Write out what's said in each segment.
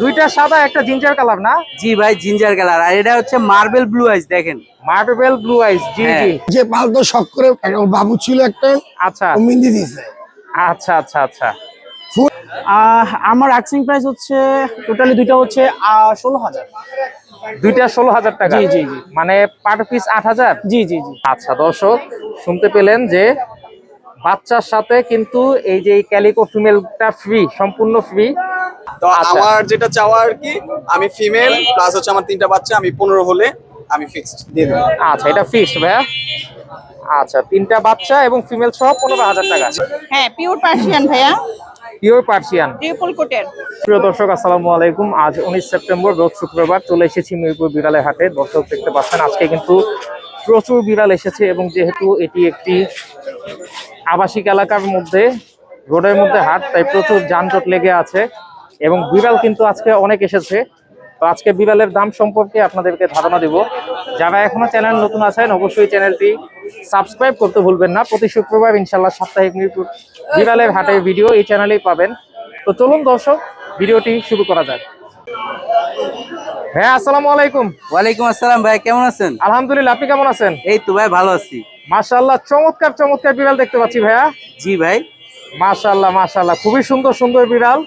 দুইটা সাদা একটা জিঞ্জার কালার না? জি ভাই জিঞ্জার কালার আর এটা হচ্ছে মার্বেল ব্লু আইস দেখেন। মার্বেল ব্লু আইস জি হ্যাঁ। জি। যে পালতো শখ করে বাবু ছিল একটা আচ্ছা। ও মেহেন্দি দিয়েছে। আচ্ছা আচ্ছা আচ্ছা। আহ, আমার আক্সিং প্রাইস হচ্ছে টোটালি দুইটা হচ্ছে ষোলো হাজার। দুইটা ষোলো হাজার টাকা। জি, জি, জি। মানে পার পিস আট হাজার? জি জি জি। আচ্ছা দর্শক শুনতে পেলেন যে বাচ্চার সাথে কিন্তু এই যে ক্যালিকো ফিমেলটা ফ্রি সম্পূর্ণ ফ্রি তো আচ্ছা। আমার যেটা চাওয়া আর কি আমি ফিমেল প্লাস হচ্ছে আমার তিনটা বাচ্চা আমি পনেরো হলে আমি ফিক্সড দিয়ে দেবো। আচ্ছা এটা ফিক্সড ভাইয়া? আচ্ছা তিনটা বাচ্চা এবং ফিমেল সহ পনেরো হাজার টাকা। হ্যাঁ পিওর পার্সিয়ান ভাইয়া। পিওর পার্সিয়ান ট্রিপল কোটের প্রিয় দর্শক আসসালামু আলাইকুম। আজ উনিশ সেপ্টেম্বর রোজ শুক্রবার চলে এসেছি মিরপুর বিড়ালের হাটে। দর্শক দেখতে পাচ্ছেন আজকে কিন্তু প্রচুর বিড়াল এসেছে এবং যেহেতু এটি একটি আবাসিক এলাকার মধ্যে রোডের মধ্যে হাট তাই প্রচুর যানজট লেগে আছে এবং বিড়াল কিন্তু আজকে অনেক এসেছে। তো আজকে বিড়ালের দাম সম্পর্কে আপনাদেরকে ধারণা দিব। যারা এখনও চ্যানেল নতুন আছেন অবশ্যই চ্যানেলটি সাবস্ক্রাইব করতে ভুলবেন না। প্রতি শুক্রবার ইনশাল্লাহ সাপ্তাহিক মিরপুর বিড়ালের হাটের ভিডিও এই চ্যানেলেই পাবেন। তো চলুন দর্শক ভিডিওটি শুরু করা যাক। হ্যাঁ আসসালামু আলাইকুম। ওয়ালাইকুম আসসালাম ভাই কেমন আছেন? আলহামদুলিল্লাহ আপনি কেমন আছেন? এই তো ভাই ভালো আছি। মাশাআল্লাহ চমৎকার চমৎকার বিড়াল দেখতে পাচ্ছি ভাইয়া। জি ভাই। মাশাআল্লাহ মাশাআল্লাহ খুবই সুন্দর সুন্দর বিড়াল।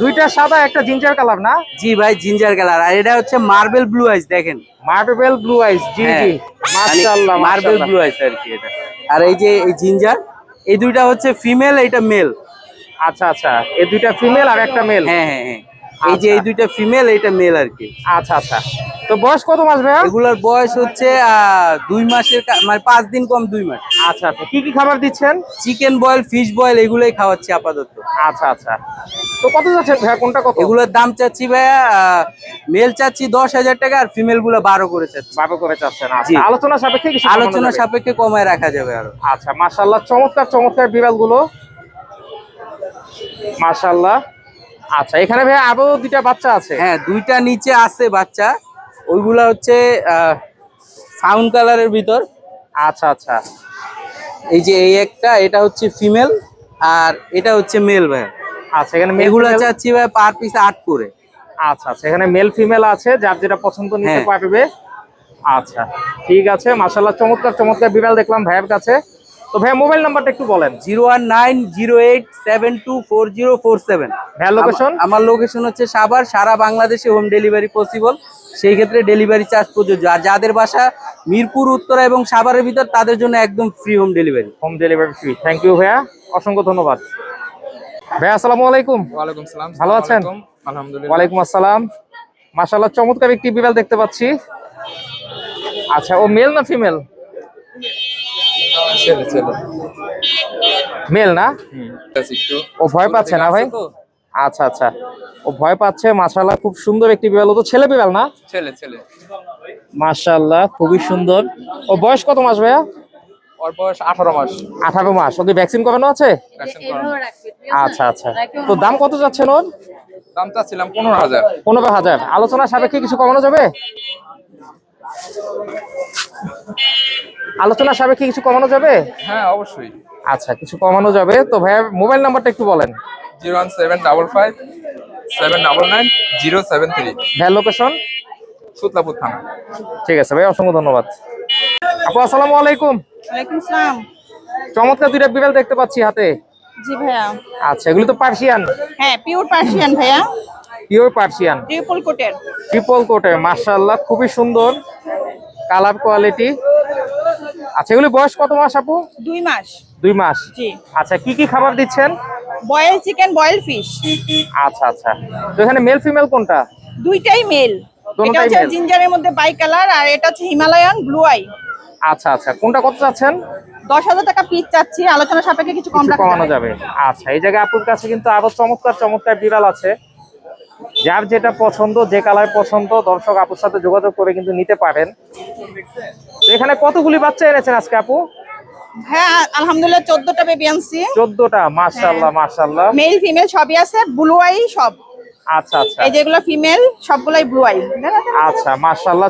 দুইটা সাদা একটা জিঞ্জার কালার না? জি ভাই জিঞ্জার কালার। আর এটা হচ্ছে মার্বেল ব্লু আইস দেখেন। মার্বেল ব্লু আইস জি হ্যাঁ, জি। মাশাআল্লাহ মার্বেল ব্লু আইস আর কি এটা। আর এই যে এই জিঞ্জার এই দুইটা হচ্ছে ফিমেল এটা মেল। আচ্ছা আচ্ছা এই দুইটা ফিমেল আর একটা মেল। হ্যাঁ হ্যাঁ হ্যাঁ। এই যে আচ্ছা। এই দুইটা ফিমেল এটা মেল আর কি। আচ্ছা আচ্ছা। তো বয়স কত মাস ভাইয়া? এগুলোর বয়স হচ্ছে দুই মাসের মানে পাঁচ দিন কম দুই মাস। আচ্ছা আচ্ছা। কি কি খাবার দিচ্ছেন? চিকেন বয়েল ফিশ বয়েল এগুলোই খাওয়াচ্ছি আপাতত। আচ্ছা আচ্ছা। তো কত যাচ্ছেন ভাইয়া? কোনটা কত? এগুলোর দাম চাচ্ছি ভাইয়া মেল চাচ্ছি দশ হাজার টাকা আর ফিমেলগুলো বারো করে চাচ্ছি। বারো করে চাচ্ছেন আচ্ছা। আলোচনা সাপেক্ষে আলোচনা সাপেক্ষে কমায় রাখা যাবে আরও। আচ্ছা মাশাল্লাহ চমৎকার চমৎকার বিড়ালগুলো মাশাল্লাহ আচ্ছা এখানে ভাই আরও দুইটা বাচ্চা আছে? হ্যাঁ দুইটা নিচে আছে বাচ্চা। ওইগুলা হচ্ছে ফাউন কালারের ভিতর। আচ্ছা আচ্ছা। এই যে এই একটা এটা হচ্ছে ফিমেল আর এটা হচ্ছে মেল ভাই আচ্ছা এখানে এগুলা চাচ্ছি ভাই পার পিস আট করে। আচ্ছা আচ্ছা এখানে মেল ফিমেল আছে যার যেটা পছন্দ নিতে হ্যাঁ। পারবে। আচ্ছা ঠিক আছে মাশাল্লাহ চমৎকার চমৎকার বিড়াল দেখলাম ভাইয়ের কাছে। তো ভাইয়া মোবাইল নাম্বারটা একটু বলেন। Zero one nine zero eight seven two four zero four seven. ভাইয়ার লোকেশন আমার লোকেশন হচ্ছে সাভার সারা বাংলাদেশে হোম ডেলিভারি পসিবল সেই ক্ষেত্রে ডেলিভারি চার্জ প্রযোজ্য। আর যাদের বাসা মিরপুর উত্তরা এবং সাভারের ভিতর তাদের জন্য একদম free home delivery home delivery free thank you ভাইয়া। অসংখ্য ধন্যবাদ। ভাইয়া আসসালামু আলাইকুম। ওয়ালাইকুম সালাম ভালো আছেন? আলাইকুম। আলহামদুলিল্লাহ। ওয়ালাইকুম আসসালাম। মাশাল্লাহ চমৎকার একটি বিড়াল দেখতে পাচ্ছি। আচ্ছা ও মেল না ফিমেল ছেলে ছেলে। মেল না? হুম। ব্যাস একটু ও ভয় পাচ্ছে না ভাই? আচ্ছা আচ্ছা। ও ভয় পাচ্ছে মাশাল্লাহ খুব সুন্দর একটি বিড়াল। তো ছেলে বিড়াল না? ছেলে ছেলে। মাশাল্লাহ খুবই সুন্দর। ও বয়স কত মাস ভাইয়া? ওর বয়স আঠারো মাস। আঠারো মাস। ওকে ভ্যাকসিন করানো আছে? ভ্যাকসিন করানো আচ্ছা আচ্ছা। তো দাম কত যাচ্ছেন ওর? দাম চাচ্ছিলাম পনেরো হাজার। পনেরো হাজার। আলোচনা সাপেক্ষে কিছু কমানো যাবে? আলোচনা সাপেক্ষে কিছু কমানো যাবে? হ্যাঁ অবশ্যই। আচ্ছা কিছু কমানো যাবে। তো ভাইয়া মোবাইল নাম্বারটা একটু বলেন। Zero one seven double five seven double nine zero seven three. ভাইয়ার লোকেশন সুতলাপুর থানা। ঠিক আছে ভাই অসংখ্য ধন্যবাদ। আপু আসসালামু আলাইকুম। ওয়ালাইকুম সালাম। চমৎকার দুইটা বিড়াল দেখতে পাচ্ছি হাতে। জি ভাইয়া। আচ্ছা এগুলি তো পার্সিয়ান। হ্যাঁ পিওর পার্সিয়ান ভাইয়া। পিওর পার্সিয়ান ট্রিপল কোটের ট্রিপল কোটের মার্শাল্লাহ খুবই সুন্দর। কালার কোয়ালিটি আচ্ছা এগুলি বয়স কত মাস আপু? দুই মাস। দুই মাস। জি। আচ্ছা কি কি খাবার দিচ্ছেন? বয়েল চিকেন বয়েল ফিশ আচ্ছা আচ্ছা। তো এখানে মেল ফিমেল কোনটা? দুইটাই মেল এটা হচ্ছে? জিঞ্জারের মধ্যে বাই কালার আর এটা হচ্ছে হিমালয়ান ব্লু আই আচ্ছা আচ্ছা। কোনটা কত চাচ্ছেন? দশ হাজার টাকা পিস চাচ্ছি। আলোচনা সাপেক্ষে কিছু কম কিছু কমানো যাবে যাবে। আচ্ছা এই জায়গায় আপুর কাছে কিন্তু আরও চমৎকার চমৎকার বিড়াল আছে। যার যেটা পছন্দ যে কালার পছন্দ দর্শক আপুর সাথে যোগাযোগ করে কিন্তু নিতে পারেন। এখানে কতগুলি বাচ্চা এনেছেন আজকে আপু? হ্যাঁ আলহামদুলিল্লাহ চোদ্দটা বেবি আনছি। চোদ্দটা মার্শাল্লাহ মার্শাল্লাহ মেল ফিমেল সবই আছে ব্লু আই সব। আচ্ছা আচ্ছা। এই যেগুলো ফিমেল সবগুলাই ব্লু আই আচ্ছা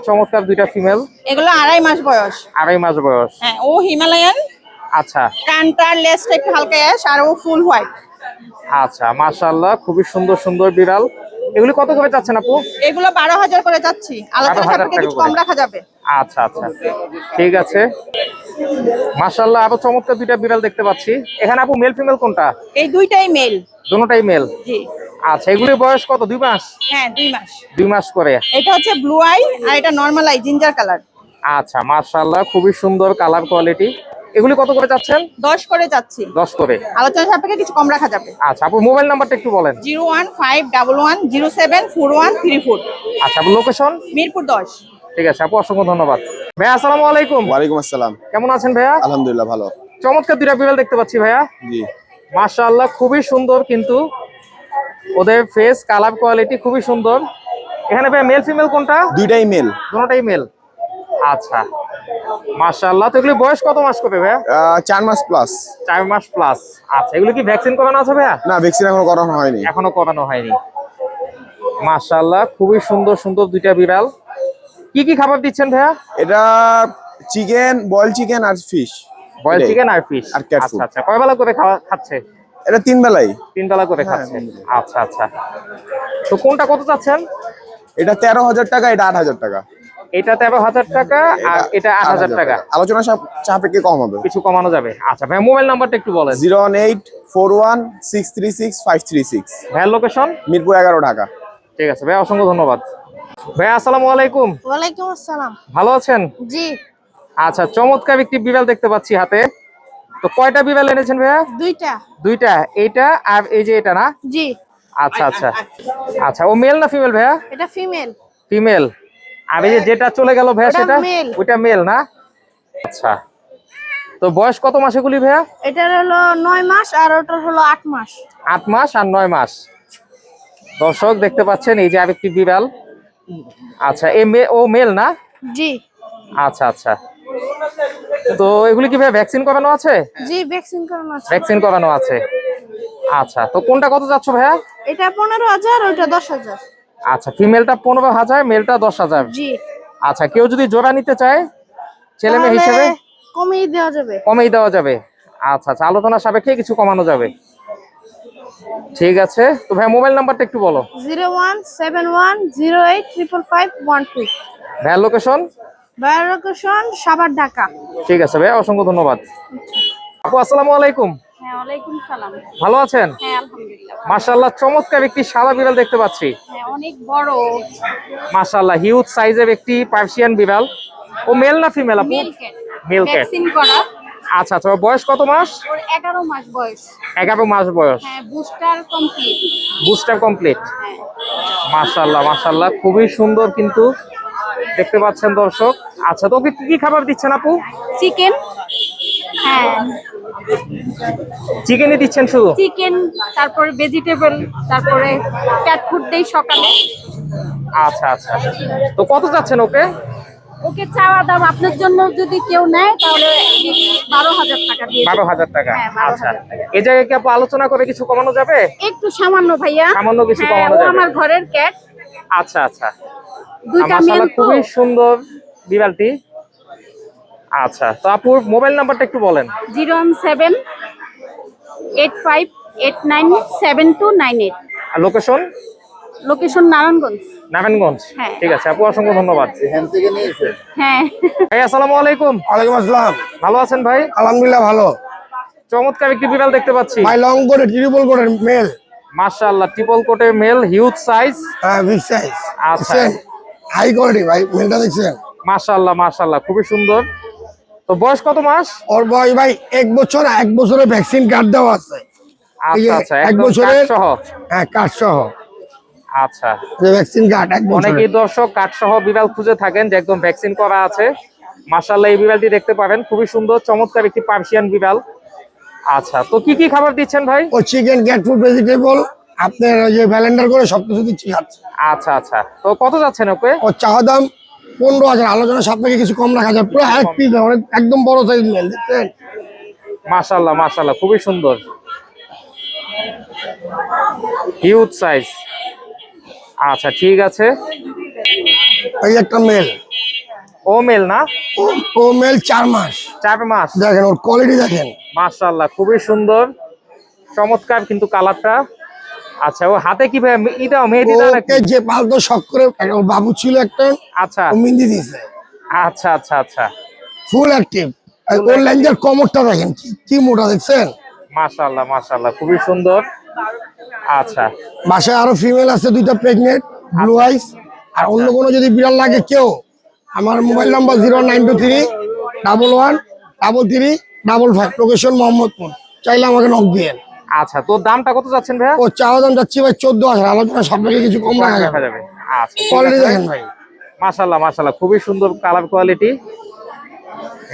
চমৎকার দুইটা ফিমেল এগুলো আড়াই মাস বয়স। আড়াই মাস বয়স। হ্যাঁ ও হিমালয়ান। আচ্ছা। একটু হালকা অ্যাশ আর ও ফুল হোয়াইট আচ্ছা খুবই সুন্দর সুন্দর বিড়াল। এগুলি কত করে চাচ্ছেন আপু? এগুলো বারো হাজার করে যাচ্ছি আলোচনা 12,000 সাপেক্ষে কিছু কম রাখা যাবে। আচ্ছা আচ্ছা। ঠিক আছে। মাশাল্লাহ আরও চমৎকার দুইটা বিড়াল দেখতে পাচ্ছি। এখানে আপু মেল ফিমেল কোনটা? এই দুইটাই মেল দুটোটাই মেল জি। আচ্ছা এগুলির বয়স কত? দুই মাস? হ্যাঁ দুই মাস। দুই মাস করে। এটা হচ্ছে ব্লু আই আর এটা নর্মাল আই জিঞ্জার কালার আচ্ছা মাশাল্লাহ খুবই সুন্দর কালার কোয়ালিটি এগুলি কত করে চাচ্ছেন? দশ করে যাচ্ছি। দশ করে। আলোচনা সাপেক্ষে কিছু কম রাখা যাবে। আচ্ছা আপু মোবাইল নাম্বারটা একটু বলেন। Zero one five double one zero seven four one three four. আচ্ছা আপু লোকেশন? মিরপুর দশ। ঠিক আছে আপু অসংখ্য ধন্যবাদ। ভাইয়া আসসালামু আলাইকুম। ওয়ালাইকুম আসসালাম। কেমন আছেন ভাইয়া? আলহামদুলিল্লাহ ভালো। চমৎকার দুইটা বিড়াল দেখতে পাচ্ছি ভাইয়া। জি। মাশাআল্লাহ খুবই সুন্দর কিন্তু ওদের ফেস কালার কোয়ালিটি খুবই সুন্দর। এখানে ভাইয়া মেল ফিমেল কোনটা? দুইটাই মেল দুটোটাই মেল আচ্ছা। মাশাআল্লাহ তো এগুলি বয়স কত মাস করবে ভাইয়া? চার মাস প্লাস চার মাস প্লাস আচ্ছা এগুলো কি ভ্যাকসিন করানো আছে ভাইয়া? না ভ্যাকসিন এখনও করানো হয়নি। এখনও করানো হয়নি। মাশাআল্লাহ খুবই সুন্দর সুন্দর দুইটা বিড়াল। কি কি খাবার দিচ্ছেন ভাইয়া? এটা চিকেন বয়েল চিকেন আর ফিশ বয়েল চিকেন আর ফিশ আর আচ্ছা আচ্ছা কয় বেলা করে খাওয়া খাচ্ছে? এটা তিন বেলাই। তিন বেলা করে খাচ্ছে। আচ্ছা আচ্ছা। তো কোনটা কত চাচ্ছেন? এটা তেরো হাজার টাকা এটা আট হাজার টাকা। এটা তেরো হাজার টাকা আর এটা আট হাজার টাকা। আলোচনা সাপ- সাপেক্ষে কম হবে। কিছু কমানো যাবে। আচ্ছা ভাই মোবাইল নাম্বারটা একটু বলেন। Zero one eight four one six three six five three six. ভাইয়ের লোকেশন? মিরপুর এগারো ঢাকা। ঠিক আছে ভাই অসংখ্য ধন্যবাদ। ভাই আসসালামু আলাইকুম। ওয়ালাইকুম আসসালাম। ভালো আছেন? জি। আচ্ছা চমৎকার একটি বিড়াল দেখতে পাচ্ছি হাতে। তো কয়টা বিড়াল এনেছেন ভাইয়া? দুইটা। দুইটা এইটা আর এই যে এটা না? জি। আচ্ছা আচ্ছা। আচ্ছা ও মেল না ফিমেল ভাইয়া? এটা ফিমেল। ফিমেল। আর এই যে যেটা চলে গেল ভাইয়া সেটা। ওইটা মেল না? আচ্ছা। তো বয়স কত মাসে গুলি ভাইয়া? এটার হলো নয় মাস আর ওটার হলো আট মাস। আট মাস আর নয় মাস। দর্শক দেখতে পাচ্ছেন এই যে আরেকটি বিড়াল আচ্ছা এ মে ও মেল না? জি। আচ্ছা আচ্ছা। তো এগুলি কি ভাই ভ্যাকসিন করানো আছে? জি ভ্যাকসিন করানো আছে। ভ্যাকসিন করানো আছে। আচ্ছা তো কোনটা কত যাচ্ছ ভাইয়া? এটা পনেরো হাজার ওইটা দশ হাজার। আচ্ছা ফিমেলটা পনেরো হাজার মেলটা দশ হাজার। জি। আচ্ছা কেউ যদি জোড়া নিতে চায় ছেলে মেয়ে হিসেবে? কমিয়ে দেওয়া যাবে। কমেই দেওয়া যাবে। আচ্ছা আচ্ছা আলোচনা সাপেক্ষে কিছু কমানো যাবে। ঠিক আছে। তো ভাই মোবাইল নাম্বারটা একটু বলো। Zero one seven one zero eight triple five one two. ভাইয়ার লোকেশন বায়ো লোকেশন সাবার ঢাকা। ঠিক আছে ভাই অসংখ্য ধন্যবাদ। আপু আসসালামু আলাইকুম। হ্যাঁ ওয়ালাইকুম সালাম। ভালো আছেন? হ্যাঁ আলহামদুলিল্লাহ মাশাআল্লাহ চমৎকার একটি সাদা বিড়াল দেখতে পাচ্ছি। হ্যাঁ অনেক বড়। মাশাআল্লাহ হিউজ সাইজের একটি পার্সিয়ান বিড়াল। ও মেল না ফিমেল আপু? Male cat male cat vaccine করা। আচ্ছা আচ্ছা বয়স কত মাস? ওর এগারো মাস বয়স। এগারো মাস বয়স। হ্যাঁ বুস্টার কমপ্লিট বুস্টার কমপ্লিট হ্যাঁ। মাশাআল্লাহ মাশাআল্লাহ খুবই সুন্দর কিন্তু দেখতে পাচ্ছেন দর্শক। আচ্ছা তো ওকে কি কি খাবার দিচ্ছেন আপু? চিকেন হ্যাঁ। চিকেনই দিচ্ছেন শুধু? চিকেন তারপরে ভেজিটেবল তারপরে ক্যাট ফুড দেই সকালে। আচ্ছা আচ্ছা। তো কত যাচ্ছেন ওকে? ওকে চাওয়া দাম আপনার জন্য যদি কেউ নেয় তাহলে বারো হাজার টাকা দিয়ে বারো হাজার টাকা। হ্যাঁ, 12,000 আচ্ছা। এই জায়গায় কি আপু আলোচনা করে কিছু কমানো যাবে? একটু সামান্য ভাইয়া। সামান্য কিছু হ্যাঁ, কমানো যাবে। আমার ঘরের ক্যাট আচ্ছা আচ্ছা। দুইটা মেল খুবই সুন্দর বিড়ালটি। আচ্ছা তো আপুর মোবাইল নাম্বারটা একটু বলেন। Zero one seven eight five eight nine seven two nine eight. আর লোকেশন লোকেশন নারায়ণগঞ্জ। নারায়ণগঞ্জ। হ্যাঁ। ঠিক আছে আপু অসংখ্য ধন্যবাদ। হ্যাঁ। ভাই আসসালামু আলাইকুম। ওয়ালাইকুম আসসালাম। ভালো আছেন ভাই? আলহামদুলিল্লাহ ভালো। চমৎকার একটি বিড়াল দেখতে পাচ্ছি। ভাই লং করে ট্রিপল করে মেল মাশাআল্লাহ ট্রিপল কোটের মেল হিউজ সাইজ হ্যাঁ বিগ সাইজ আচ্ছা। হাই কোয়ালিটি ভাই মেলটা দেখছেন? মাশাআল্লাহ মাশাআল্লাহ খুবই সুন্দর। তো বয়স কত মাস? ওর বয়স ভাই এক বছর এক বছরের ভ্যাকসিন কার্ড দেওয়া আছে। আচ্ছা আচ্ছা এক বছরের- সহ? হ্যাঁ কার্ড সহ। আচ্ছা। যে ভ্যাকসিন কার্ড এক অনেকেই বছর দর্শক কাঠ সহ বিড়াল খুঁজে থাকেন যে একদম ভ্যাকসিন করা আছে। মাশাআল্লাহ এই বিড়ালটি দেখতে পাবেন। খুবই সুন্দর চমৎকার একটি পার্সিয়ান বিড়াল। আচ্ছা তো কি কি খাবার দিচ্ছেন ভাই? ও চিকেন ক্যাট ফুড ভেজিটেবল আপনার ওই যে ভ্যালেন্ডার করে সবকিছু দিচ্ছি আচ্ছা আচ্ছা। তো কত যাচ্ছেন ওকে? ও চাওয়া দাম পনেরো হাজার আলোচনা সাপেক্ষে কিছু কম রাখা যায়। পুরো এক পিস অনেক একদম বড় সাইজ মেল দেখছেন? মাশাআল্লাহ মাশাআল্লাহ খুবই সুন্দর। হিউজ সাইজ আচ্ছা ঠিক আছে। এই একটা মেল ও মেল না? ও মেল চার মাস। চার মাস। দেখেন ওর কোয়ালিটি দেখেন। মাশাআল্লাহ খুবই সুন্দর। চমৎকার কিন্তু কালারটা আচ্ছা ও হাতে কি ভাই? এটা মেহেদি না নাকি? যে পালতো শখ করে বাবু ছিল একটা আচ্ছা। ও মিন্দি দিয়েছে। আচ্ছা আচ্ছা আচ্ছা। ফুল অ্যাক্টিভ ওর ল্যাঞ্জের কমরটা দেখেন কি- কি মোটা দেখছেন? মাশাআল্লাহ মাশাআল্লাহ খুবই সুন্দর। আচ্ছা। বাসায় আরও ফিমেল আছে দুইটা প্রেগনেন্ট ব্লু আইস আর অন্য কোনো যদি বিড়াল লাগে কেউ আমার mobile number zero nine two three double one double three double five. Location Mohammadpur. চাইলে আমাকে নক দিয়ে। আচ্ছা তোর দামটা কত যাচ্ছেন ভাইয়া? ও চাওয়া দাম যাচ্ছি ভাই চোদ্দ হাজার। আলোচনা সব থেকে কিছু কম রাখা দেখা যাবে। আচ্ছা কোয়ালিটি দেখেন ভাই। মাশাআল্লাহ মাশাআল্লাহ খুবই সুন্দর কালার কোয়ালিটি।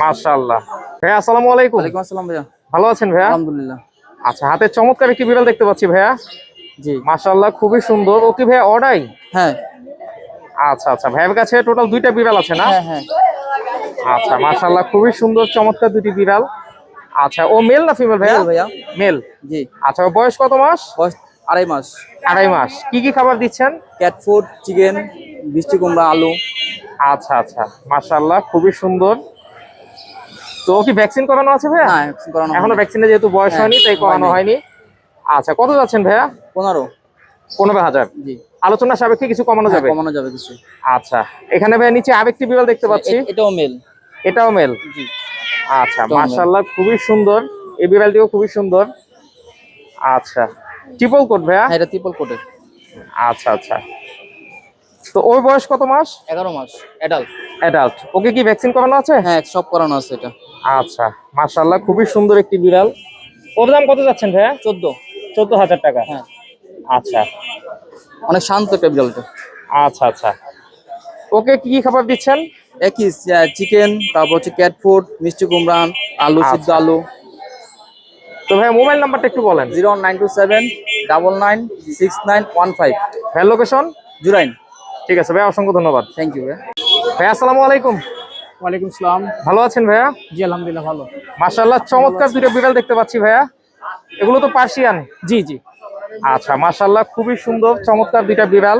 মাশাআল্লাহ। ভাইয়া আসসালামু আলাইকুম। ওয়ালাইকুম আসসালাম ভাইয়া। ভালো আছেন ভাইয়া? আলহামদুলিল্লাহ। আচ্ছা হাতে চমৎকার একটি বিড়াল দেখতে পাচ্ছি ভাইয়া। জি। মাশাআল্লাহ খুবই সুন্দর। ও কি ভাইয়া অর্ডাই হ্যাঁ। আচ্ছা আচ্ছা ভাইয়ের কাছে টোটাল দুইটা বিড়াল আছে না? হ্যাঁ হ্যাঁ। আচ্ছা মাশাআল্লাহ খুবই সুন্দর চমৎকার দুটি বিড়াল। আচ্ছা ও মেল না ফিমেল ভাইয়া? ভাইয়া। মেল জি। আচ্ছা ওর বয়স কত মাস? বয়স আড়াই মাস। আড়াই মাস। কি কি খাবার দিচ্ছেন? ক্যাট ফুড চিকেন মিষ্টি কুমড়া আলু। আচ্ছা আচ্ছা। মাশাআল্লাহ খুবই সুন্দর। তো ও কি ভ্যাকসিন করানো আছে ভাইয়া? না vaccine করানো এখনও। ভ্যাকসিনে যেহেতু বয়স হ্যাঁ, হয়নি তাই করানো হয়নি। আচ্ছা কত যাচ্ছেন ভাইয়া? পনেরো। পনেরো হাজার। জি। আলোচনা সাপেক্ষে কিছু কমানো হ্যাঁ, যাবে? কমানো যাবে কিছু। আচ্ছা এখানে ভাই নিচে আরেকটি বিড়াল দেখতে পাচ্ছি। এটাও মেল এটাও মেল আচ্ছা। মাশাআল্লাহ খুবই সুন্দর। এই বিড়ালটিও খুবই সুন্দর। আচ্ছা ট্রিপল কোট ভাইয়া? হ্যাঁ এটা ট্রিপল কোটের আচ্ছা আচ্ছা। তো ওর বয়স কত মাস? এগারো মাস অ্যাডাল্ট অ্যাডাল্ট ওকে কি ভ্যাকসিন করানো আছে? হ্যাঁ সব করানো আছে এটা। আচ্ছা মাশাআল্লাহ খুবই সুন্দর একটি বিড়াল। ওর দাম কত যাচ্ছেন ভাইয়া? চোদ্দ। চোদ্দ হাজার টাকা। হ্যাঁ। আচ্ছা। অনেক শান্ত একটা বিড়ালটা। আচ্ছা আচ্ছা। ওকে কি কি খাবার দিচ্ছেন? একই চিকেন তারপর হচ্ছে ক্যাট ফুড মিষ্টি কুমড়া আলু সিদ্ধ আচ্ছা। আলু। তো ভাইয়া মোবাইল নাম্বারটা একটু বলেন। Zero nine two seven double nine six nine one five. ভাইয়া লোকেশন? জুরাইন। ঠিক আছে ভাইয়া অসংখ্য ধন্যবাদ। থ্যাংক ইউ ভাইয়া ভাইয়া আসসালামু আলাইকুম। ওয়ালাইকুম সালাম ভালো আছেন ভাইয়া? জি আলহামদুলিল্লাহ ভালো। মাশাআল্লাহ চমৎকার দুটো বিড়াল দেখতে পাচ্ছি ভাইয়া। এগুলো তো পার্সিয়ান। জি জি। আচ্ছা মাশাআল্লাহ খুবই সুন্দর চমৎকার দুইটা বিড়াল।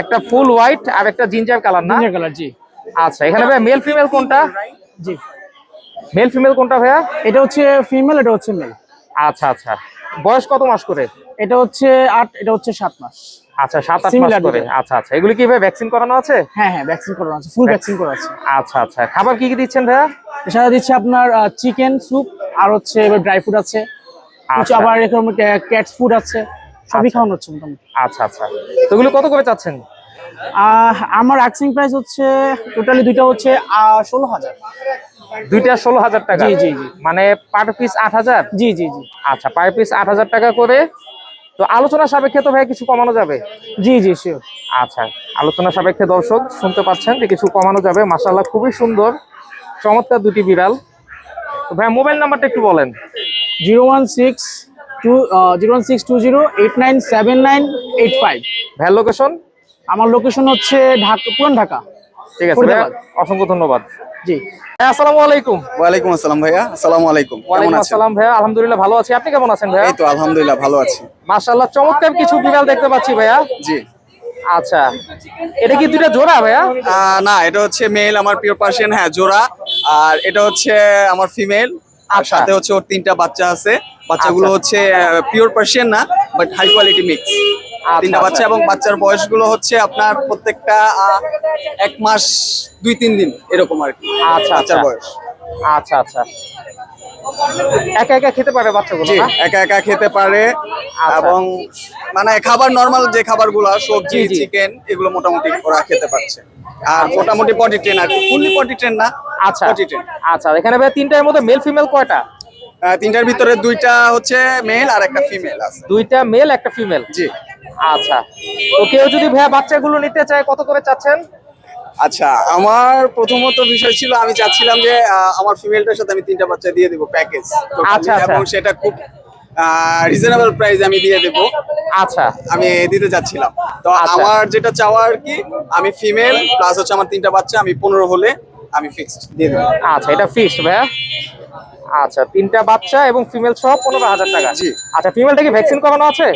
একটা ফুল হোয়াইট আর একটা জিঞ্জার কালার না? জিঞ্জার কালার জি। আচ্ছা এখানে ভাইয়া মেল ফিমেল কোনটা? জি। মেল ফিমেল কোনটা ভাইয়া? এটা হচ্ছে ফিমেল এটা হচ্ছে মেল। আচ্ছা আচ্ছা। বয়স কত মাস করে? এটা হচ্ছে আট এটা হচ্ছে সাত মাস। আচ্ছা সাত আট মাস করে। আচ্ছা আচ্ছা। এগুলি কি ভাই ভ্যাকসিন করানো আছে? হ্যাঁ হ্যাঁ ভ্যাকসিন করানো আছে ফুল ভ্যাকসিন করা আছে। আচ্ছা আচ্ছা। খাবার কি কি দিচ্ছেন ভাইয়া? এছাড়া দিচ্ছে আপনার চিকেন স্যুপ আর হচ্ছে এবার ড্রাই ফুড আছে। আচ্ছা। আবার এরকম ক্যাটস ফুড আছে। সবই আচ্ছা। খাওয়ানো হচ্ছে মোটামুটি। আচ্ছা আচ্ছা। তো এগুলো কত করে চাচ্ছেন? আমার আক্সিং প্রাইস হচ্ছে টোটালি দুইটা হচ্ছে ষোলো হাজার। দুইটা ষোলো হাজার টাকা? জি, জি, জি। মানে পার পিস আট হাজার? জি জি জি। আচ্ছা পার পিস আট হাজার টাকা করে। তো আলোচনা সাপেক্ষে তো ভাই কিছু কমানো যাবে? জি জি শিওর আচ্ছা আলোচনা সাপেক্ষে দর্শক শুনতে পাচ্ছেন যে কিছু কমানো যাবে। মাসাল্লাহ খুবই সুন্দর চমৎকার দুটি বিড়াল। তো ভাই মোবাইল নাম্বারটা একটু বলেন। Zero one six two zero one six two zero eight nine seven nine eight five ভাই লোকেশন আমার লোকেশন হচ্ছে ঢাকা পুরান ঢাকা। ঠিক আছে ভাইয়া, অসংখ্য ধন্যবাদ। জি। আসসালামু আলাইকুম। ওয়ালাইকুম আসসালাম ভাইয়া। আসসালামু আলাইকুম। কেমন আছেন? আসসালাম ভাইয়া। আলহামদুলিল্লাহ ভালো আছি। আপনি কেমন আছেন ভাইয়া? এই তো আলহামদুলিল্লাহ ভালো আছি। মাশাআল্লাহ চমৎকার কিছু বিড়াল দেখতে পাচ্ছি ভাইয়া। জি। আচ্ছা এটা কি দুইটা জোড়া ভাইয়া? আহ, না এটা হচ্ছে মেল আমার পিওর পার্সিয়ান হ্যাঁ জোড়া। আর এটা হচ্ছে আমার ফিমেল আর আচ্ছা। সাথে হচ্ছে ওর তিনটা বাচ্চা আছে বাচ্চাগুলো আচ্ছা। হচ্ছে পিওর পার্সিয়ান না বাট হাই কোয়ালিটি মিক্স তিনটা আচ্ছা। বাচ্চা এবং বাচ্চার বয়সগুলো হচ্ছে আপনার প্রত্যেকটা এক মাস দুই তিন দিন এরকম আর কি আচ্ছা, বাচ্চার। বয়স আচ্ছা আচ্ছা একা একা খেতে পারে বাচ্চাগুলো একা একা খেতে পারে। এবং মানে খাবার নর্মাল যে খাবারগুলো সবজি। চিকেন এগুলো মোটামুটি ওরা খেতে পারছে আর মোটামুটি পটি ট্রেন আর কি। ফুললি পটি ট্রেন না আচ্ছা। পটি ট্রেন আচ্ছা এখানে ভাই তিনটার মধ্যে মেল ফিমেল কয়টা? তিনটার ভিতরে দুইটা হচ্ছে মেল আর একটা ফিমেল আছে। দুইটা মেল একটা ফিমেল জি। আচ্ছা। তো কেউ যদি ভাইয়া বাচ্চাগুলো নিতে চায় কত করে চাচ্ছেন? আচ্ছা আমার প্রথমত বিষয় ছিল আমি চাচ্ছিলাম যে আমার ফিমেলটার সাথে আমি তিনটা বাচ্চা দিয়ে দেবো প্যাকেজ। আচ্ছা, আচ্ছা। এবং সেটা খুব রিজনেবল প্রাইস আমি দিয়ে দেবো। আচ্ছা। আমি দিতে যাচ্ছিলাম। তো আচ্ছা। আমার যেটা চাওয়া আর কি আমি ফিমেল প্লাস হচ্ছে আমার তিনটা বাচ্চা আমি পনেরো হলে আমি ফিক্সড দিয়ে দেবো। আচ্ছা এটা ফিক্সড ভাইয়া? আচ্ছা তিনটা বাচ্চা এবং ফিমেল সহ পনেরো হাজার টাকা। জি। আচ্ছা ফিমেলটা কি ভ্যাকসিন করানো আছে?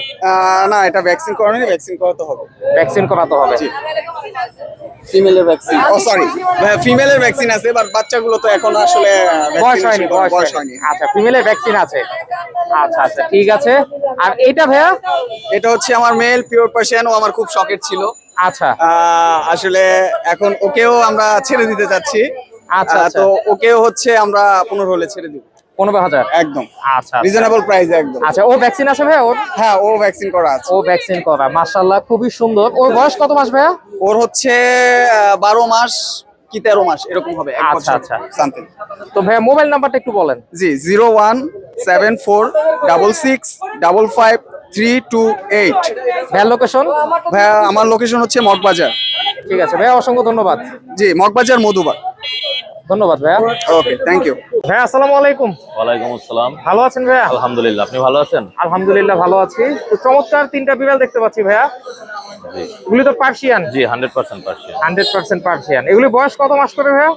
না এটা ভ্যাকসিন করানো ভ্যাকসিন করাতে হবে। ভ্যাকসিন করাতে হবে। জি। ফিমেলের ভ্যাকসিন ও সরি ফিমেলের ভ্যাকসিন আছে বাট বাচ্চাগুলো তো এখন আসলে বয়স হয়নি বয়স হয়নি। আচ্ছা ফিমেলের ভ্যাকসিন আছে। আচ্ছা আচ্ছা ঠিক আছে। আর এইটা ভাইয়া? এটা হচ্ছে আমার মেল পিওর পার্সিয়ান ও আমার খুব শখের ছিল। আচ্ছা। আসলে এখন ওকেও আমরা ছেড়ে দিতে চাচ্ছি। আচ্ছা, আচ্ছা। তো ওকেও হচ্ছে আমরা পনেরো হলে ছেড়ে দিব। পনেরো হাজার? একদম। আচ্ছা রিজনেবল প্রাইস একদম। আচ্ছা ও ভ্যাকসিন আছে ভাইয়া? ওর? হ্যাঁ ও ভ্যাকসিন করা আছে। ও ভ্যাকসিন করা মাশাআল্লাহ খুবই সুন্দর। ওর বয়স কত মাস ভাইয়া? ওর হচ্ছে বারো মাস কি তেরো মাস এরকম হবে এক আচ্ছা, বছর আচ্ছা। সামথিং তো ভাইয়া মোবাইল নাম্বারটা একটু বলেন। জি zero one seven four double six double five three two eight. ভাইয়ার লোকেশন ভাইয়া আমার লোকেশন হচ্ছে মগবাজার। ঠিক আছে ভাইয়া অসংখ্য ধন্যবাদ। জি মগবাজার মধুবার ধন্যবাদ ভাইয়া। ওকে থ্যাংক ইউ ভাইয়া আসসালামু আলাইকুম। ওয়ালাইকুম আসসালাম। ভালো আছেন ভাইয়া? আলহামদুলিল্লাহ আপনি ভালো আছেন? আলহামদুলিল্লাহ ভালো আছি। তো চমৎকার তিনটা বিড়াল দেখতে পাচ্ছি ভাইয়া। এগুলি তো পার্সিয়ান। জি hundred percent Persian. Hundred percent Persian. এগুলি বয়স কত মাস করে ভাইয়া?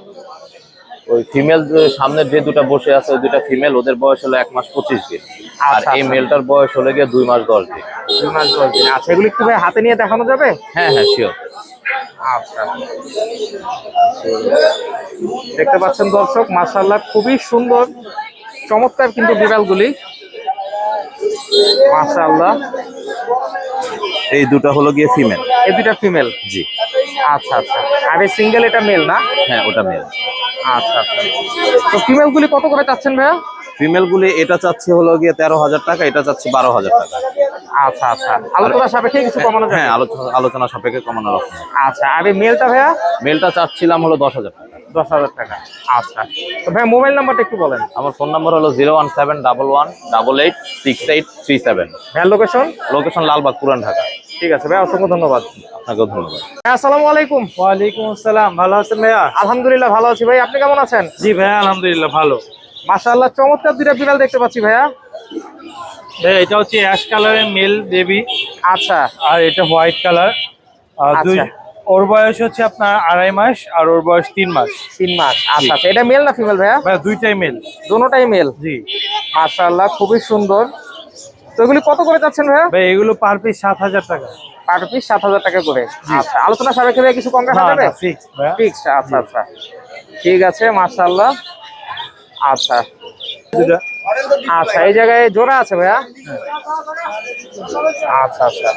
ওই ফিমেল সামনের যে দুটো বসে আছে ওই দুটা ফিমেল ওদের বয়স হলো এক মাস পঁচিশ দিন। আর আচ্ছা, এই আচ্ছা। মেলটার বয়স হলো গিয়ে দুই মাস দশ দিন। দুই মাস দশ দিন। আচ্ছা এগুলি একটু ভাই হাতে নিয়ে দেখানো যাবে? হ্যাঁ হ্যাঁ শিওর আচ্ছা। দেখতে পাচ্ছেন দর্শক মাশাআল্লাহ খুবই সুন্দর চমৎকার কিন্তু বিড়ালগুলি। মাশাআল্লাহ। এই দুটো হলো গিয়ে ফিমেল। এই দুটা ফিমেল? জি। আচ্ছা আচ্ছা। আর এই সিঙ্গেল এটা মেল না? হ্যাঁ ওটা মেল। আচ্ছা আচ্ছা। তো ফিমেল গুলি কত করে চাচ্ছেন ভাইয়া? ফিমেল গুলি এটা চাচ্ছে হলো গিয়ে তেরো হাজার টাকা এটা চাচ্ছে বারো হাজার টাকা। আচ্ছা আচ্ছা। আলোচনা সাপেক্ষে কিছু কমানো হ্যাঁ আলোচনা আলোচনা সাপেক্ষে কমানো রকম আচ্ছা আর মেলটা ভাইয়া? মেলটা চাচ্ছিলাম হলো দশ হাজার টাকা। দশ হাজার টাকা। আচ্ছা। তো ভাইয়া মোবাইল নাম্বারটা একটু বলেন। আমার ফোন নাম্বার হলো zero one seven double one double eight six eight three seven হ্যাঁ লোকেশন লোকেশন লালবাগ পুরান ঢাকা। ঠিক আছে ভাইয়া অসংখ্য ধন্যবাদ। আপনাকেও ধন্যবাদ। ভাইয়া, আসসালামু আলাইকুম। ওয়ালাইকুম আসসালাম ভালো আছেন ভাইয়া? আলহামদুলিল্লাহ ভালো আছি। ভাই আপনি কেমন আছেন? জি ভাইয়া আলহামদুলিল্লাহ ভালো। মাশাআল্লাহ চমৎকার দুইটা বিড়াল দেখতে পাচ্ছি ভাইয়া। ভাইয়া এটা হচ্ছে অ্যাশ কালারের মেল বেবি। আচ্ছা। আর এটা হোয়াইট কালার। দুই আচ্ছা। ওর বয়স হচ্ছে আপনার আড়াই মাস আর ওর বয়স তিন মাস। তিন মাস। আচ্ছা আচ্ছা। এটা মেল না ফিমেল ভাইয়া? ভাইয়া দুইটাই মেল। দোনোটাই মেল? জি। মাশাআল্লাহ খুবই সুন্দর। তো এগুলি কত করে যাচ্ছেন ভাইয়া? ভাই এগুলো পার পিস সাত হাজার টাকা। পার পিস সাত হাজার টাকা করে। আচ্ছা আলোচনা সাপেক্ষে কিছু কম রাখা যাবে? ফিক্স আচ্ছা আচ্ছা। ঠিক আছে মাশাআল্লাহ। আচ্ছা। আচ্ছা এই জায়গায় জোড়া আছে ভাইয়া? আচ্ছা আচ্ছা।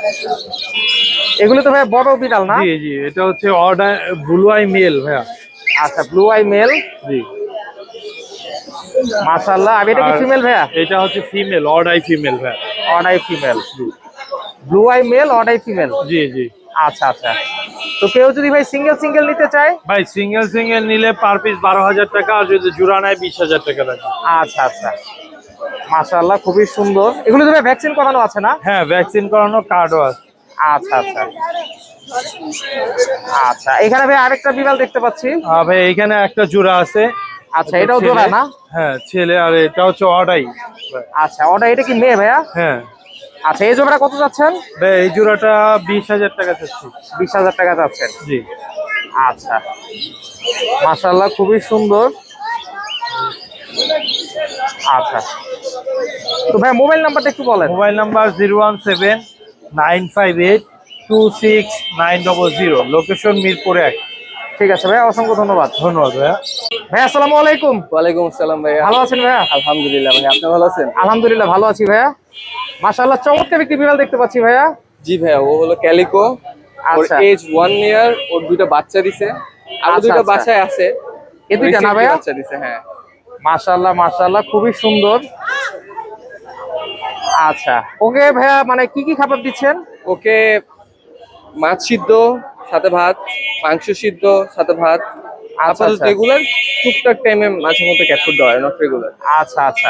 এগুলো তো ভাই বড় বিড়াল না? জি জি এটা হচ্ছে অর্ডার ব্লু আই মেল ভাইয়া। আচ্ছা ব্লু আই মেল। জি। মাশাআল্লাহ আর এটা কি ফিমেল ভাইয়া? এটা হচ্ছে ফিমেল অড আই ফিমেল ভাইয়া। Odd eye female. Blue eye male odd eye female. জি জি। আচ্ছা আচ্ছা। তো কেউ যদি ভাই সিঙ্গেল সিঙ্গেল নিতে চায়? ভাই সিঙ্গেল সিঙ্গেল নিলে পার পিস বারো হাজার টাকা আর যদি জোড়া নেয় বিশ হাজার টাকা লাগে। আচ্ছা আচ্ছা। মাশাআল্লাহ খুবই সুন্দর। এগুলো তো ভাই ভ্যাকসিন করানো আছে না? হ্যাঁ ভ্যাকসিন করানো কার্ডও আছে। আচ্ছা আচ্ছা। আচ্ছা এখানে ভাই আরেকটা বিড়াল দেখতে পাচ্ছি। ভাই এখানে একটা জোড়া আছে। আচ্ছা এটাও জোড়া না? হ্যাঁ ছেলে আর এটা হচ্ছে অডাই। আচ্ছা ওটা এটা কি মেয়ে ভাইয়া? হ্যাঁ। আচ্ছা এই জোড়াটা কত যাচ্ছেন ভাই এই জোড়াটা বিশ হাজার টাকা চাচ্ছি। বিশ হাজার টাকা যাচ্ছেন জি। আচ্ছা। মাশাআল্লাহ খুবই সুন্দর। আচ্ছা। তো ভাই মোবাইল নাম্বারটা একটু বলেন। Mobile number zero one seven nine five eight two six nine double zero. Location Mirpur এক। ঠিক আছে ভাই অসংখ্য ধন্যবাদ। ধন্যবাদ ভাইয়া। ভাই আসসালামু আলাইকুম। ওয়ালাইকুম আসসালাম ভাইয়া। ভালো আছেন ভাইয়া? আলহামদুলিল্লাহ ভাই আপনি ভালো আছেন? আলহামদুলিল্লাহ ভালো আছি ভাইয়া। মাশাআল্লাহ চমৎকার একটি বিড়াল দেখতে পাচ্ছি ভাইয়া। জি ভাইয়া ও হলো ক্যালিকো। ওর এজ ওয়ান ইয়ার ওর দুইটা বাচ্চা দিছে। আর আচ্ছা, দুইটা আচ্ছা। আছে। এ দুইটা না ভাইয়া? বাচ্চা দিছে হ্যাঁ। মাশাআল্লাহ মাশাআল্লাহ খুবই সুন্দর। আচ্ছা ওকে ভাইয়া মানে কি কি খাবার দিচ্ছেন? ওকে মাছ সিদ্ধ সাথে ভাত মাংস সিদ্ধ সাথে ভাত। আচ্ছা, আপাতত। রেগুলার টুকটাক টাইমে মাঝে মধ্যে ফুড দেওয়া হয় নট রেগুলার আচ্ছা আচ্ছা।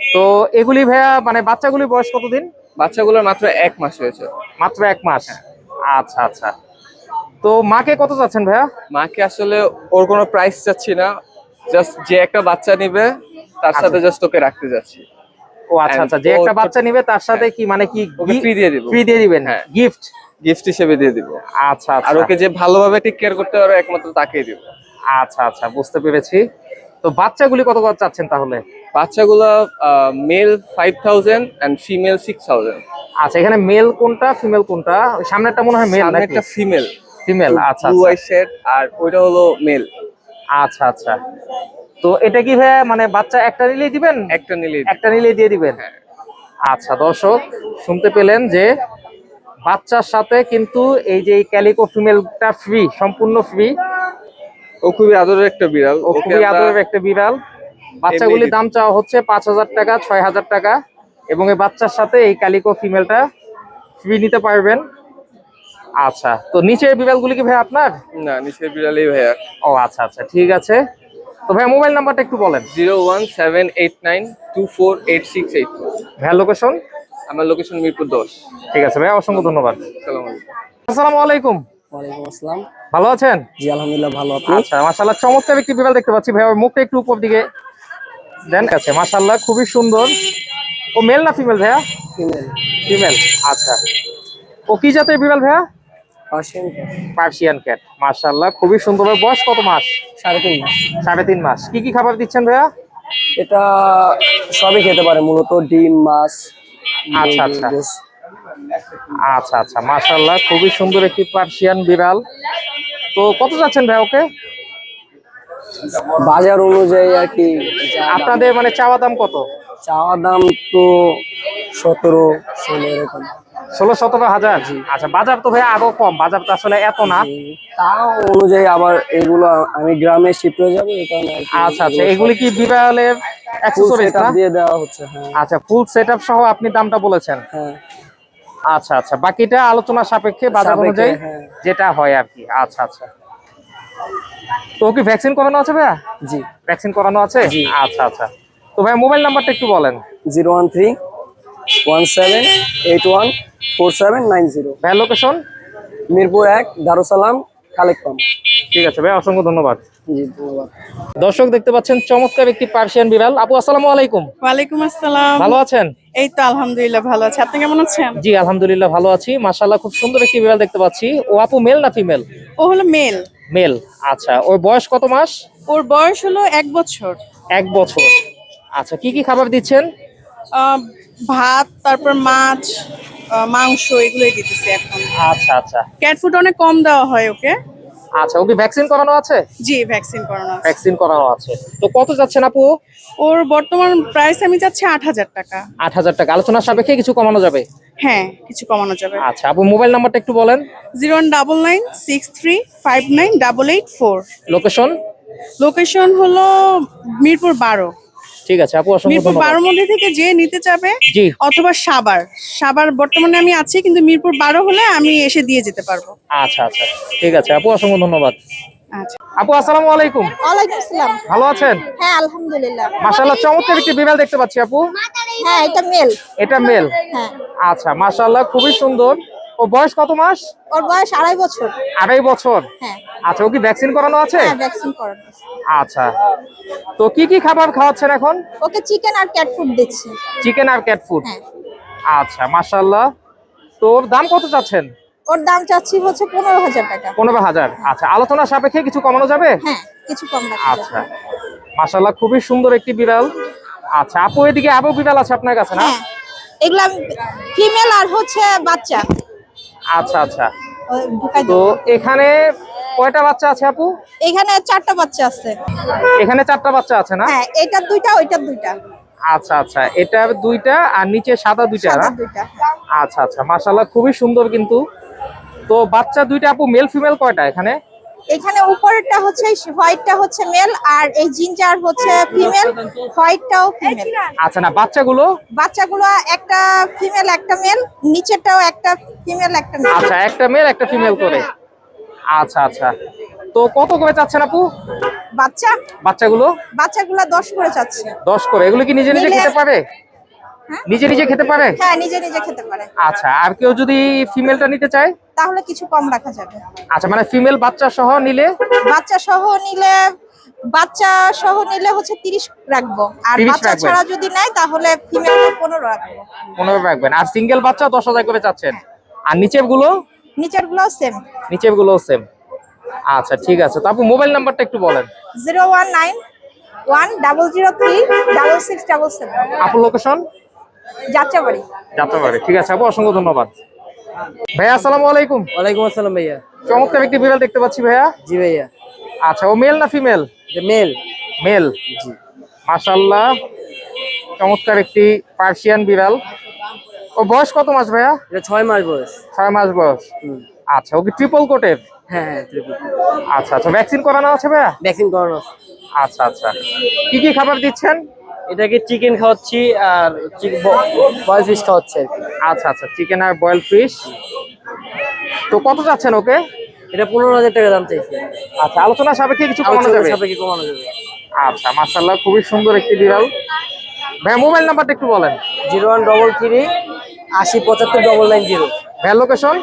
তো এগুলি ভাইয়া মানে বাচ্চাগুলি বয়স কতদিন? বাচ্চাগুলোর মাত্র এক মাস হয়েছে। মাত্র এক মাস। আচ্ছা আচ্ছা। তো মাকে কত যাচ্ছেন ভাইয়া? মাকে আসলে ওর কোনো প্রাইস চাচ্ছি না। জাস্ট যে একটা বাচ্চা নিবে তার সাথে জাস্ট ওকে রাখতে যাচ্ছি। ও আচ্ছা আচ্ছা। যে একটা বাচ্চা নিবে তার সাথে কি মানে কি ফ্রি দিয়ে দিব। ফ্রি দিয়ে দিবেন? হ্যাঁ। গিফট গিফট হিসেবে দিয়ে দিব। আচ্ছা আচ্ছা। আর ওকে যে ভালোভাবে টেক কেয়ার করতে পারো একমাত্র তাকেই দিব। আচ্ছা আচ্ছা। বুঝতে পেরেছি। তো বাচ্চাগুলি কত কত চাচ্ছেন তাহলে? বাচ্চাগুলো male five thousand and female six thousand আচ্ছা এখানে মেল কোনটা ফিমেল কোনটা? ওই সামনেরটা মনে হয় মেল সামনে নাকি? একটা ফিমেল ফিমেল আচ্ছা ব্লু আই শেড আর ওইটা হলো মেল আচ্ছা আচ্ছা। তো এটা কি ভাইয়া মানে বাচ্চা একটা নিলেই দিবেন? একটা নিলেই একটা নিলেই দিয়ে দিবেন? আচ্ছা দর্শক শুনতে পেলেন যে বাচ্চার সাথে কিন্তু এই যে ক্যালিকো ফিমেলটা ফ্রি সম্পূর্ণ ফ্রি ও খুবই আদরের একটা বিড়াল। ও খুবই আদরের একটা বিড়াল। বাচ্চাগুলির দাম চাওয়া হচ্ছে পাঁচ হাজার টাকা ছয় হাজার টাকা। এবং এই বাচ্চার সাথে এই কালিকো ফিমেলটা ফ্রি নিতে পারবেন। আচ্ছা তো নিচের বিড়ালগুলি কি ভাই আপনার? না নিচের বিড়ালই ভাইয়া। ও আচ্ছা আচ্ছা ঠিক আছে। তো ভাই মোবাইল নাম্বারটা একটু বলেন। Zero one seven eight nine two four eight six eight ভাইয়া লোকেশন আমার লোকেশন মিরপুর দশ। ঠিক আছে ভাই অসংখ্য ধন্যবাদ। আসসালামু আলাইকুম। ওয়ালাইকুম আসসালাম। ভালো আছেন? জি আলহামদুলিল্লাহ ভালো। আচ্ছা মাশাআল্লাহ চমৎকার একটি বিড়াল দেখতে পাচ্ছি। ভাই ওর মুখটা একটু উপর দিকে দেন আছে মাশাআল্লাহ খুবই সুন্দর। ও মেল না ফিমেল ভাইয়া? ফিমেল ফিমেল আচ্ছা। ও কি জাতের বিড়াল ভাইয়া? পার্সিয়ান ক্যাট মাশাআল্লাহ খুবই সুন্দর। বয়স কত মাস? সাড়ে তিন মাস। সাড়ে তিন মাস। কি কি খাবার দিচ্ছেন ভাইয়া? এটা সবই খেতে পারে মূলত ডিম মাছ আচ্ছা, আচ্ছা। আচ্ছা আচ্ছা মাশাআল্লাহ খুবই সুন্দর একটি পার্সিয়ান বিড়াল। তো কত যাচ্ছেন ভাই ওকে? বাজার অনুযায়ী আর কি আপনাদের মানে চাওয়া দাম কত? চাওয়া দাম তো সতেরো ষোলো এরকম। ষোলো সতেরো হাজার? আচ্ছা বাজার তো ভাই আরও কম বাজার তো আসলে এত না। তাও অনুযায়ী আবার এগুলো আমি গ্রামে শিফট হয়ে যাব আচ্ছা আচ্ছা এগুলি কি না? দিয়ে দেওয়া হচ্ছে হ্যাঁ। আচ্ছা ফুল সেটআপ সহ আপনি দামটা বলেছেন। হ্যাঁ। আচ্ছা আচ্ছা বাকিটা আলোচনা সাপেক্ষে বাজার অনুযায়ী হ্যাঁ। যেটা হয় আর কি। আচ্ছা আচ্ছা। তো কি ভ্যাকসিন করানো আছে ভাইয়া? জি। ভ্যাকসিন করানো আছে? আচ্ছা আচ্ছা। তো ভাই মোবাইল নাম্বারটা একটু বলেন। Zero one three one seven eight one four seven nine zero. ভাইয়া লোকেশন মিরপুর এক দারুসালাম কালেক্ট পাম্প ঠিক আছে ভাই অসংখ্য ধন্যবাদ। জি ধন্যবাদ। দর্শক দেখতে পাচ্ছেন চমৎকার একটি পার্সিয়ান বিড়াল। আপু আসসালামু আলাইকুম। ওয়ালাইকুম আসসালাম। ভালো আছেন? এই তো আলহামদুলিল্লাহ ভালো আছে। আপনি কেমন আছেন? জি আলহামদুলিল্লাহ ভালো আছি। মাশাআল্লাহ খুব সুন্দর একটি বিড়াল দেখতে পাচ্ছি। ও আপু মেল না ফিমেল ও হলো মেল মেল আচ্ছা। ওর বয়স কত মাস? ওর বয়স হলো এক বছর। এক বছর। আচ্ছা কি কি খাবার দিচ্ছেন? ভাত তারপর মাছ মাংস এগুলোই দিতেছে এখন। আচ্ছা আচ্ছা। ক্যাট ফুড অনেক কম দেওয়া হয় ওকে। আচ্ছা ওকে ভ্যাকসিন করানো আছে? জি ভ্যাকসিন করানো আছে। ভ্যাকসিন করানো আছে। তো কত যাচ্ছেন আপু? ওর বর্তমান প্রাইস আমি যাচ্ছি আট হাজার টাকা। আট হাজার টাকা। আলোচনার সাপেক্ষে কিছু কমানো যাবে? হ্যাঁ কিছু কমানো যাবে। আচ্ছা আপু মোবাইল নাম্বারটা একটু বলেন। Zero one double nine six three five nine double eight four. Location location হলো মিরপুর বারো। ঠিক আছে আপু অসংখ্য বারোর মধ্যে থেকে যে নিতে চাবে জি। অথবা সাবার। সাবার বর্তমানে আমি আছি কিন্তু মিরপুর বারো হলে আমি এসে দিয়ে যেতে পারব। আচ্ছা আচ্ছা ঠিক আছে আপু অসংখ্য ধন্যবাদ। আচ্ছা। আপু আসসালামু আলাইকুম। ওয়ালাইকুম আসসালাম। ভালো আছেন? হ্যাঁ আলহামদুলিল্লাহ। মাশাআল্লাহ চমৎকার একটি বিড়াল দেখতে পাচ্ছি আপু। হ্যাঁ এটা মেল। এটা মেল। হ্যাঁ। আচ্ছা মাশাআল্লাহ খুবই সুন্দর। ও বয়স কত মাস? ওর বয়স আড়াই বছর। আড়াই বছর? হ্যাঁ। আচ্ছা ও কি ভ্যাকসিন করানো আছে? হ্যাঁ ভ্যাকসিন করানো আছে। আচ্ছা। তো কি কি খাবার খাওয়াচ্ছেন এখন? ওকে চিকেন আর ক্যাট ফুড দিচ্ছি। চিকেন আর ক্যাট ফুড হ্যাঁ। আচ্ছা মাশাআল্লাহ। তো ওর দাম কত চাচ্ছেন? ওর দাম চাচ্ছি হচ্ছে পনেরো হাজার টাকা। পনেরো হাজার। আচ্ছা আলোচনা সাপেক্ষে কিছু কমানো যাবে? হ্যাঁ কিছু কম রাখা যাবে। আচ্ছা। মাশাআল্লাহ খুবই সুন্দর একটি বিড়াল। আচ্ছা আপু এদিকে আরও বিড়াল আছে আপনার কাছে না? হ্যাঁ। এগুলা ফিমেল আর হচ্ছে বাচ্চা। আচ্ছা আচ্ছা। তো এখানে কয়টা বাচ্চা আছে আপু? এখানে চারটা বাচ্চা আছে। এখানে চারটা বাচ্চা আছে না? হ্যাঁ এটা দুইটা ওইটা দুইটা। আচ্ছা আচ্ছা। এটা দুইটা আর নিচে সাদা দুইটা না? হ্যাঁ। আচ্ছা আচ্ছা। মাশাআল্লাহ খুবই সুন্দর কিন্তু। তো বাচ্চা দুইটা আপু মেল ফিমেল কয়টা এখানে? এখানে উপরেরটা হচ্ছে হোয়াইটটা হচ্ছে মেল আর এই জিঞ্জার হচ্ছে ফিমেল হোয়াইটটাও ফিমেল। আচ্ছা না বাচ্চাগুলো? বাচ্চাগুলো একটা ফিমেল একটা মেল নিচেরটাও একটা ফিমেল একটা মেল। আচ্ছা একটা মেল একটা ফিমেল করে। আচ্ছা আচ্ছা। তো কত করে চাচ্ছেন আপু? বাচ্চা? বাচ্চাগুলো? বাচ্চাগুলো দশ করে চাচ্ছে। দশ করে। এগুলো কি নিজে নিজে খেতে পারে? হ্যাঁ? নিজে নিজে খেতে পারে? হ্যাঁ নিজে নিজে খেতে পারে। আচ্ছা আর কেউ যদি ফিমেলটা নিতে চায়? তাহলে কিছু কম রাখা যাবে। আচ্ছা মানে ফিমেল বাচ্চা সহ নিলে? বাচ্চা সহ নিলে বাচ্চা সহ নিলে হচ্ছে তিরিশ রাখব। আর বাচ্চা ছাড়া যদি নেয় তাহলে ফিমেল পনেরো রাখব। পনেরো রাখবেন। আর সিঙ্গেল বাচ্চা দশ হাজার করে চাচ্ছেন। আর নিচেরগুলো নিচেরগুলো সেম নিচেরগুলো সেম আচ্ছা ঠিক আছে। তো আপু মোবাইল নাম্বারটা একটু বলেন। Zero one nine one double zero three double six double seven. আপুর লোকেশন যাত্রাবাড়ি। যাত্রাবাড়ি। ঠিক আছে আপু অসংখ্য ধন্যবাদ। ভাইয়া আসসালামু আলাইকুম। ওয়ালাইকুম আসসালাম ভাইয়া। চমৎকার একটি বিড়াল দেখতে পাচ্ছি ভাইয়া। জি ভাইয়া। আচ্ছা ও মেল না ফিমেল মেল মেল মাশাল্লাহ চমৎকার একটি পার্সিয়ান বিড়াল। ও বয়স কত মাস ভাইয়া? এটা ছয় মাস বয়স। ছয় মাস বয়স। আচ্ছা ওকে ট্রিপল কোটের হ্যাঁ হ্যাঁ ত্রিপুরা আচ্ছা আচ্ছা ভ্যাকসিন করানো আছে ভাইয়া? ভ্যাকসিন করানো আছে। আচ্ছা আচ্ছা। কি কি খাবার দিচ্ছেন? এটাকে চিকেন খাওয়াচ্ছি আর বয়েল ফিশ খাওয়াচ্ছি আচ্ছা আচ্ছা চিকেন আর বয়েল ফিশ তো কত যাচ্ছেন ওকে? এটা পনেরো হাজার টাকা দাম চাইছি। আচ্ছা আলোচনা সাপেক্ষে কিছু কমানো যাবে? সাপেক্ষে কমানো যাবে। আচ্ছা মাশাল্লাহ খুবই সুন্দর একটি বিড়াল। ভাইয়া মোবাইল নাম্বারটা একটু বলেন। জিরো ওয়ান ডবল থ্রি আশি পঁচাত্তর ডবল নাইন জিরো। ভাইয়া লোকেশন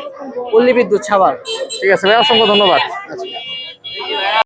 পল্লী বিদ্যুৎ সাভার। ঠিক আছে ভাইয়া অসংখ্য ধন্যবাদ।